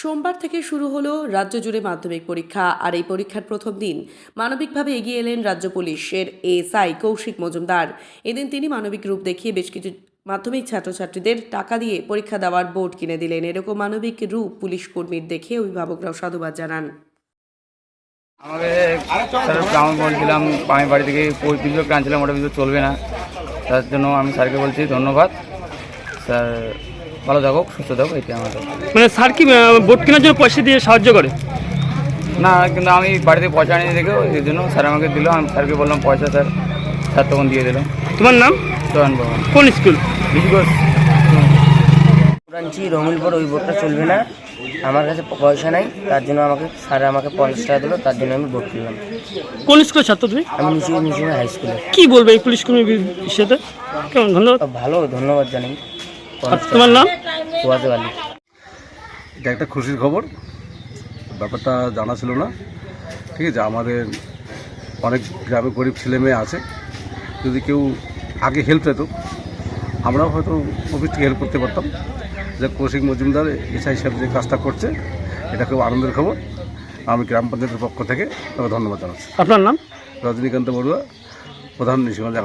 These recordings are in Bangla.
সোমবার থেকে শুরু হলো রাজ্য জুড়ে মাধ্যমিক পরীক্ষা, আর এই পরীক্ষার প্রথম দিন মানবিকভাবে এগিয়ে এলেন রাজ্য পুলিশের এসআই কৌশিক মজুমদার। এদিন তিনি মানবিক রূপ দেখিয়ে বেশ কিছু মাধ্যমিক ছাত্রছাত্রীদের টাকা দিয়ে পরীক্ষা দেওয়ার বোর্ড কিনে দিলেন। এরকম মানবিক রূপ পুলিশ কর্মীর দেখে অভিভাবকরাও সাধুবাদ জানান। আমাকে স্যার বলছিলাম, আমি বাড়ি থেকে ওটা চলবে না। তার জন্য আমি স্যারকে বলছি, ধন্যবাদ। স্যার ভালো থাকুক সুস্থ থাকুক এটাই আমাদের মানে স্যার কি বোট কেনার জন্য পয়সা দিয়ে সাহায্য করে? না কিন্তু আমি বাড়িতে পয়সা নিয়ে দেখে এই জন্য স্যার আমাকে দিল। আমি স্যারকে বললাম পয়সা স্যার স্যার তখন দিয়ে দিল। তোমার নাম? চয়ন বাবু। কোন স্কুল? বিজগোস রঙিল ওই বোটটা চলবে না। আমার কাছে পয়সা নাই তার জন্য আমাকে স্যার আমাকে পঞ্চাশ টাকা দিল তার জন্য আমি ভোট কিনলাম। কোন স্কুলের ছাত্র তুমি? আমি নিচু নিচু হাই স্কুলে কি বলবে এই পুলিশ কর্মীর বিষয়তে কেমন ধন্যবাদ। ভালো ধন্যবাদ জানাই তোমার নাম? ওয়াজে আলী। এটা একটা খুশির খবর। ব্যাপারটা জানা ছিল না। ঠিক আছে আমাদের অনেক গ্রামে গরিব ছেলে মেয়ে আছে। যদি কেউ আগে হেল্প পেত আমরাও হয়তো অফিস থেকে হেল্প করতে পারতাম। যে কৌশিক মজুমদার এসআই হিসাবে যে কাজটা করছে এটা খুব আনন্দের খবর। আমি গ্রাম পঞ্চায়েতের পক্ষ থেকে তাকে ধন্যবাদ জানাচ্ছি। আপনার নাম? রজনীকান্ত বড়ুয়া প্রধান নিশিগঞ্জ এক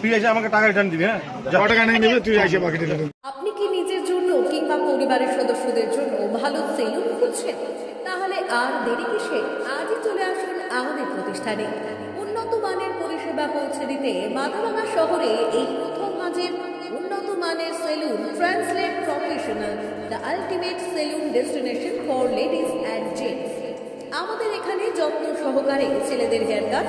তুই এসে আমাকে টাকা রিটার্ন দিবি হ্যাঁ? টাকা নিয়ে নেবে তুই আসে বাকি টাকা আপনি কি নিজের জন্য কিংবা পরিবারের সদস্যদের জন্য ভালো সেলুন খুঁজছেন? তাহলে আর দেরি কিসে? আজই চলে আসুন আমাদের প্রতিষ্ঠানে। উন্নত মানের পরিষেবা পৌঁছে দিতে মাথাভাঙা শহরে এই প্রথম মাঝের উন্নত মানের salon translate professional the ultimate salon destination for ladies and gents আমাদের এখানে যত্ন সহকারে ছেলেদের হেয়ার কাট